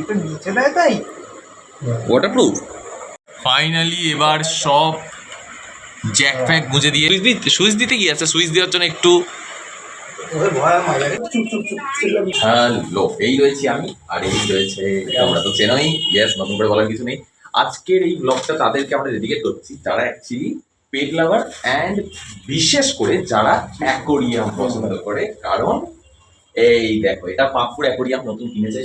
এটা নিচে দেয় তাই? ওয়াটারপ্রুফ ফাইনালি এবার সব জ্যাক ফ্যাক গুঁজে দিয়ে সুইচ দিতে সুইচ দিতে গিয়ে আছে? সুইচ দেওয়ার জন্য একটু। হ্যালো এই রয়েছি আমি আর এই রয়েছে তোমরা তো চেনোই। ইয়েস নতুন করে বলার কিছু নেই। আজকের এই ব্লগটা তাদেরকে আমরা ডেডিকেট করছি যারা অ্যাকচুয়ালি পেট লাভার অ্যান্ড বিশেষ করে যারা অ্যাকোরিয়াম পছন্দ করে। কারণ এই দেখো, এটা পাপুর অ্যাকোরিয়াম নতুন কিনেছে।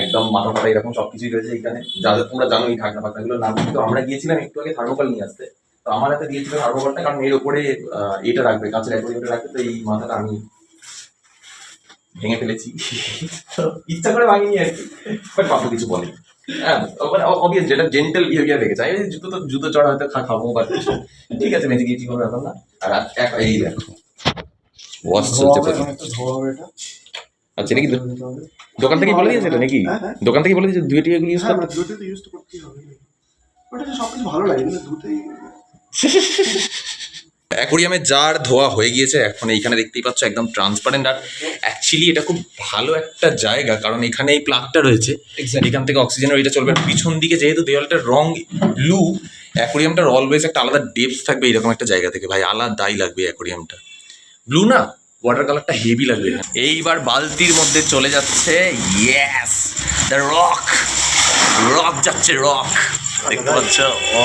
একদম মাথা ফাটা এরকম সবকিছুই রয়েছে এখানে। যাদের তোমরা জানো এই ঢাকনা ফাকনাগুলো নাম কিন্তু আমরা গিয়েছিলাম একটু আগে থার্মোকল নিয়ে আসতে। তো আমার হাতে দিয়েছিল থার্মোকলটা কারণ এর উপরে এটা রাখবে, কাঁচের অ্যাকোরিয়ামটা রাখবে, তো এই মাথাটা আমি ভেঙে ফেলেছি। ইচ্ছা করে ভাঙিনি আর কি। পাপু কিছু বলে। হ্যাঁ অবভিয়াস যেটা জেন্টাল বিহেভিয়ার রেখেছে। আমি জুতো তো, জুতো চড়া হয়তো খাব বা ঠিক আছে, মেজে গিয়েছি, কোনো ব্যাপার না। আর এই দেখো। ওয়াশ চলছে এটা। আচ্ছা নাকি দো- দোকান থেকে বলে দিয়েছে এটা নাকি? হ্যাঁ, হ্যাঁ। দোকান থেকে বলে দিয়েছে দুই টিয়া এগুলো ইউজ হ্যাঁ, করতে? তো use তো হবে। ওটা তো সবকিছু ভালো লাগে কিন্তু দুধেই অ্যাকোরিয়ামের জার ধোয়া হয়ে গিয়েছে এখন এইখানে দেখতেই পাচ্ছ একদম ট্রান্সপারেন্ট আর অ্যাকচুয়ালি এটা খুব ভালো একটা জায়গা কারণ এখানে এই প্লাগটা রয়েছে। এখান থেকে অক্সিজেনের এটা চলবে। পিছন দিকে যেহেতু দেওয়ালটার রং ব্লু অ্যাকোরিয়ামটার অলওয়েজ একটা আলাদা ডেপস থাকবে এরকম একটা জায়গা থেকে। ভাই আলাদাই লাগবে অ্যাকোরিয়ামটা। ব্লু না? ওয়াটার কালারটা হেভি লাগবে এইবার বালতির মধ্যে চলে যাচ্ছে ইয়েস দ্য রক রক যাচ্ছে রক দেখতে পাচ্ছ? ও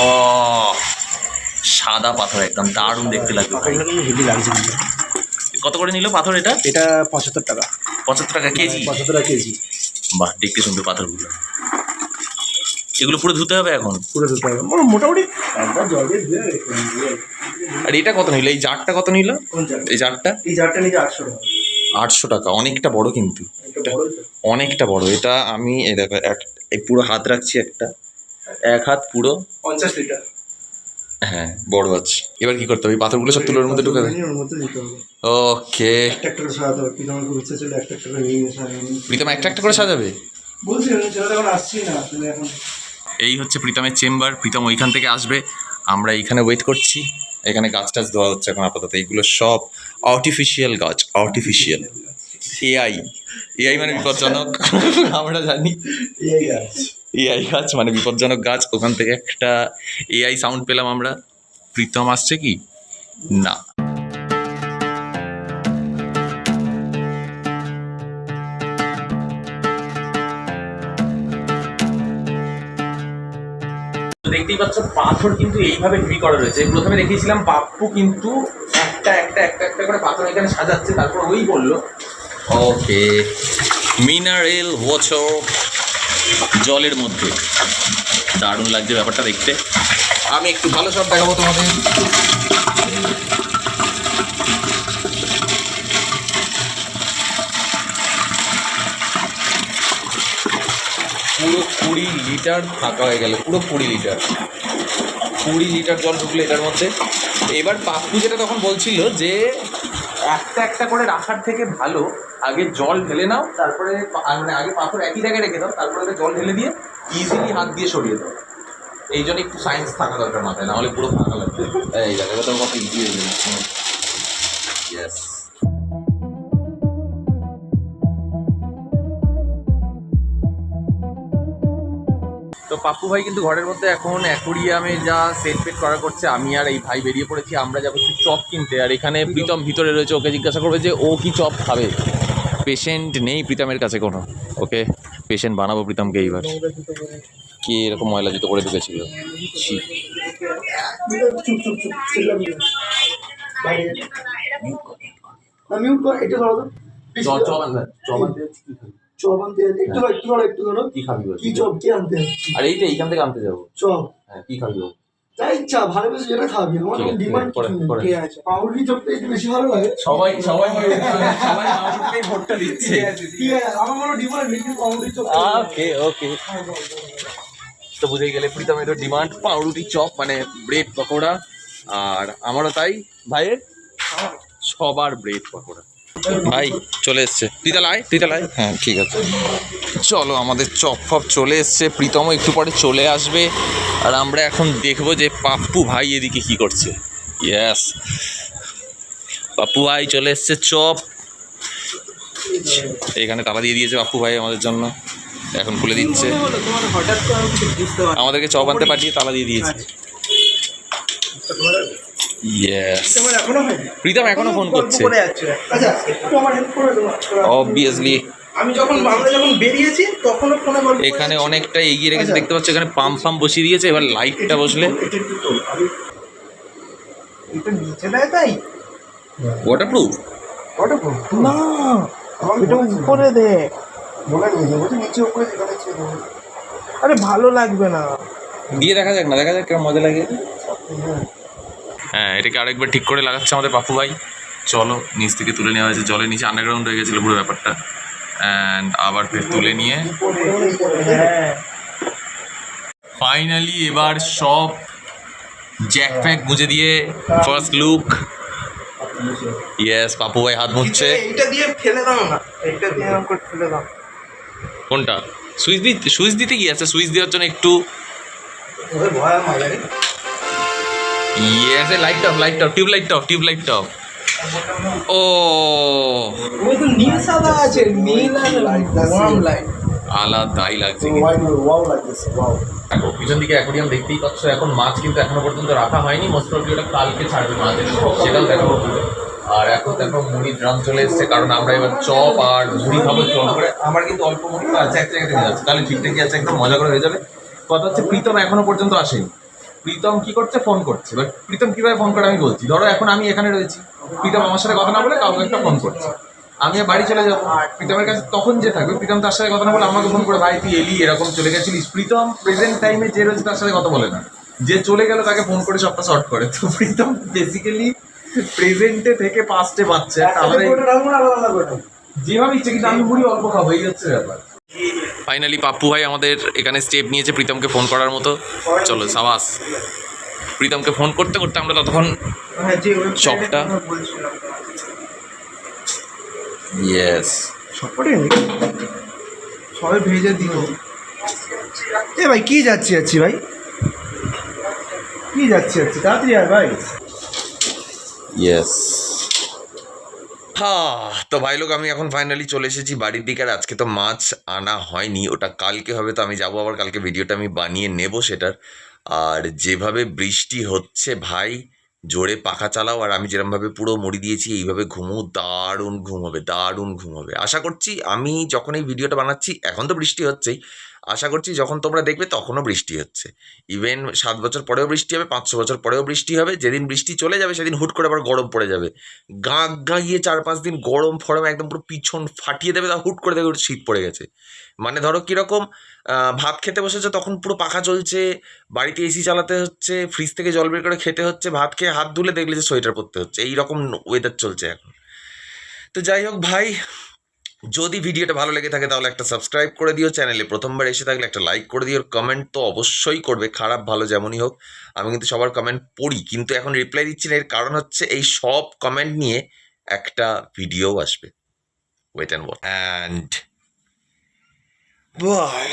সাদা পাথর একদম দারুণ দেখতে লাগবে। হেভি লাগছে কত করে নিল পাথর এটা? এটা পঁচাত্তর টাকা। পঁচাত্তর টাকা কেজি? পঁচাত্তর টাকা কেজি। বাহ দেখতে সুন্দর পাথরগুলো। এগুলো পুরো ধুতে হবে এখন? পুরো দিতে হবে। মোটা- মোটামুটি একবার জল দিয়ে ধুয়ে আর এটা কত নিল? এই জারটা কত নিল? এই জারটা? এই জারটা আটশো টাকা। আটশো টাকা। অনেকটা বড় কিন্তু। অনেকটা বড়। এটা আমি এই দেখো এক এই পুরো হাত রাখছি একটা। এক হাত পুরো। পঞ্চাশ লিটার। হ্যাঁ বড় আছে। এবার কি করতে হবে? পাথরগুলো সব তুলোর মধ্যে ঢুকাবে ওকে। প্রীতম একটা একটা করে সাজাবে? বলছি ছেলেটা এখন আসছি না। এখন এই হচ্ছে প্রীতমের চেম্বার প্রীতম ওইখান থেকে আসবে। আমরা এইখানে ওয়েট করছি। এখানে গাছ টাছ দেওয়া হচ্ছে এখন আপাতত। এইগুলো সব আর্টিফিশিয়াল গাছ আর্টিফিশিয়াল এআই এআই মানে বিপজ্জনক। আমরা জানি এআই গাছ। মানে বিপজ্জনক গাছ। ওখান থেকে একটা এআই সাউন্ড পেলাম আমরা। প্রীতম আসছে কি? না। দেখতেই পাচ্ছ পাথর কিন্তু এইভাবে ঢিবি করা রয়েছে। প্রথমে দেখিয়েছিলাম পাপ্পু কিন্তু একটা একটা একটা একটা করে পাথর এখানে সাজাচ্ছে, তারপর ওই বলল, ওকে, মিনারেল ওয়াটার জলের মধ্যে। দারুণ লাগছে ব্যাপারটা দেখতে। আমি একটু ভালো সব দেখাবো তোমাদের। পুরো কুড়ি লিটার ফাঁকা হয়ে গেল, পুরো কুড়ি লিটার। কুড়ি লিটার জল ঢুকলো এটার মধ্যে। এবার পাপ্পু যেটা তখন বলছিল যে, একটা একটা করে রাখার থেকে ভালো, আগে জল ঢেলে নাও, তারপরে মানে আগে পাথর একই জায়গায় রেখে দাও, তারপরে জল ঢেলে দিয়ে ইজিলি হাত দিয়ে সরিয়ে দাও। এই জন্য একটু সায়েন্স থাকা দরকার মাথায় নাহলে পুরো ফাঁকা লাগবে। এই জায়গাটা তো কত ইজি হয়ে যাবে। তো পাপ্পু ভাই কিন্তু ঘরের মধ্যে এখন অ্যাকোরিয়ামে যা সেট ফেট করা করছে আমি আর এই ভাই বেরিয়ে পড়েছি আমরা যাব একটু চপ কিনতে। আর এখানে প্রীতম ভিতরে রয়েছে ওকে জিজ্ঞাসা করবে যে ও কি চপ খাবে। পেশেন্ট নেই প্রীতমের কাছে কোনো। ওকে পেশেন্ট বানাবো প্রীতমকে এইবার। কে এরকম ময়লা জুতো করে ঢুকেছিল? ছি। চুপ চুপ চুপ চপ আনতে। একটু একটু একটু কি খাবি কি চপ কি আনতে আর এইটা এইখান থেকে আনতে যাব। চপ হ্যাঁ কি খাবি বল? যা ইচ্ছা ভালো বেশি যেটা খাবি। আমার ডিমান্ড। ঠিক আছে পাউরুটি চপটা একটু বেশি ভালো লাগে সবাই সবাই সবাই আমাকে ভোটটা দিচ্ছে। ঠিক আছে আমার মনে ডিমান্ড কিন্তু পাউরুটি চপ ওকে ওকে। তো বুঝেই গেলে প্রীতম এর ডিমান্ড পাউরুটি চপ মানে ব্রেড পকোড়া। আর আমারও তাই ভাইয়ের? সবার ব্রেড পকোড়া। ভাই, চলে এসছে। তাহলে আয়। তাহলে আয়। হ্যাঁ ঠিক আছে। চলো, আমাদের চপ ফপ চলে এসছে। প্রীতমও একটু পরে চলে আসবে। আর আমরা এখন দেখব যে পাপ্পু ভাই এদিকে কি করছে। ইয়েস পাপ্পু ভাই চলে এসছে চপ। এখানে তালা দিয়ে দিয়েছে পাপ্পু ভাই আমাদের জন্য। এখন খুলে দিচ্ছে। আমাদেরকে চপ আনতে পাঠিয়ে তালা দিয়ে দিয়েছে। ইয়েস তোমার প্রীতম এখনও ফোন করছে। করে যাচ্ছে আচ্ছা একটু আমার হেল্প করে দেবো অবভিয়াসলি আমি যখন আমরা যখন বেরিয়েছি তখনও ফোনে গল্প এখানে। অনেকটা এগিয়ে রেখেছে আচ্ছা। দেখতে পাচ্ছ এখানে পাম্প ফাম্প বসিয়ে দিয়েছে এবার লাইটটা বসলে। এটা নিচে দেয় তাই? ওয়াটার প্রুফ না এটা উপরে দে। নিচে উপরে আরে ভালো লাগবে না। দিয়ে দেখা যাক না দেখা যাক কেমন মজা লাগে। হ্যাঁ এটাকে আরেকবার ঠিক করে লাগাচ্ছে আমাদের পাপু ভাই। চলো নিচ থেকে তুলে নেওয়া হয়েছে জলের নিচে আন্ডারগ্রাউন্ড হয়ে গেছিল পুরো ব্যাপারটা। অ্যান্ড আবার ফের তুলে নিয়ে। হ্যাঁ ফাইনালি এবার সব জ্যাক ফ্যাক গুঁজে দিয়ে ফার্স্ট লুক ইয়েস পাপু ভাই হাত মুছছে। এইটা দিয়ে ফেলে দাও না। এইটা দিয়ে এরকম করে ফেলে দাও। কোনটা? সুইচ দি সুইচ দিতে কি আছে? সুইচ দেওয়ার জন্য একটু ভয় yes light off light off tube light off tube light off ও ওই তো নীল সাদা আছে নীল আর ওয়ার্ম লাইট আলাদাই লাগছে পিছন দিকে অ্যাকোরিয়াম দেখতেই পাচ্ছ এখন মাছ কিন্তু এখনও পর্যন্ত রাখা হয়নি। মোস্ট অফ ওটা কালকে ছাড়বে মাছ সেটাও দেখো আর এখন দেখো মুড়ি ড্রাম চলে এসছে কারণ আমরা এবার চপ আর মুড়ি খাব চপ করে। আমার কিন্তু অল্প মুড়ি আছে এক জায়গায় থেকে যাচ্ছে। তাহলে ঠিকঠাকই আছে একদম মজা করে হয়ে যাবে। কথা হচ্ছে প্রীতম এখনও পর্যন্ত আসেনি। প্রীতম কি করছে? ফোন করছে। এবার প্রীতম কীভাবে ফোন করে আমি বলছি। ধরো এখন আমি এখানে রয়েছি। প্রীতম আমার সাথে কথা না বলে কাউকে একটা ফোন করছে। আমি বাড়ি চলে যাব। প্রীতমের কাছে তখন যে থাকবে প্রীতম তার সাথে কথা না বলে আমাকে ফোন করে ভাই তুই এলি এরকম চলে গেছিলিস। প্রীতম প্রেজেন্ট টাইমে যে রয়েছে তার সাথে কথা বলে না। যে চলে গেল তাকে ফোন করে সবটা শর্ট করে। তো প্রীতম বেসিক্যালি প্রেজেন্টে থেকে পাস্টে পাচ্ছে। যেভাবে ইচ্ছে কিন্তু আমি মুড়ি অল্প খাব এই হচ্ছে ব্যাপার। ফাইনালি পাপ্পু ভাই আমাদের এখানে স্টেপ নিয়েছে প্রীতমকে ফোন করার মতো। চলো সাবাস। প্রীতমকে ফোন করতে করতে আমরা ততক্ষণ হ্যাঁ চপটা। ইয়েস সবাই ভেজে দিল এ ভাই কি যাচ্ছি যাচ্ছি ভাই? কি যাচ্ছি যাচ্ছি? তাড়াতাড়ি আর ভাই। ইয়েস হ্যাঁ তো ভাই লোক, আমি এখন ফাইনালি চলে এসেছি বাড়ির দিকে আর আজকে তো মাছ আনা হয়নি। ওটা কালকে হবে, তো আমি যাব আবার। কালকে ভিডিওটা আমি বানিয়ে নেব সেটার। আর যেভাবে বৃষ্টি হচ্ছে ভাই, জোরে পাখা চালাও। আর আমি যেরমভাবে পুরো মুড়ি দিয়েছি, এইভাবে ঘুমো, দারুণ ঘুম হবে, দারুণ ঘুম হবে। আশা করছি আমি যখন এই ভিডিওটা বানাচ্ছি, এখন তো বৃষ্টি হচ্ছেই। আশা করছি যখন তোমরা দেখবে তখনও বৃষ্টি হচ্ছে। ইভেন সাত বছর পরেও বৃষ্টি হবে পাঁচশো বছর পরেও বৃষ্টি হবে, যেদিন বৃষ্টি চলে যাবে সেদিন হুট করে আবার গরম পড়ে যাবে। গাঁ গিয়ে চার, পাঁচ দিন গরম ফরম একদম পুরো পিছন ফাটিয়ে দেবে তা হুট করে দেখবে শীত পড়ে গেছে। মানে ধরো কীরকম ভাত খেতে বসেছে তখন পুরো পাখা চলছে, বাড়িতে এসি চালাতে হচ্ছে ফ্রিজ থেকে জল বের করে খেতে হচ্ছে, ভাত খেয়ে হাত ধুলে দেখলে যে সোয়েটার পরতে হচ্ছে। এই রকম ওয়েদার চলছে এখন। তো যাই হোক ভাই যদি ভিডিওটা ভালো লেগে থাকে তাহলে একটা সাবস্ক্রাইব করে দিও চ্যানেলে প্রথমবার এসে থাকলে একটা লাইক করে দিও কমেন্ট তো অবশ্যই করবে, খারাপ ভালো যেমনই হোক, আমি কিন্তু সবার কমেন্ট পড়ি, কিন্তু এখন রিপ্লাই দিচ্ছি না, এর কারণ হচ্ছে এই সব কমেন্ট নিয়ে একটা ভিডিও আসবে। Wait and watch and bye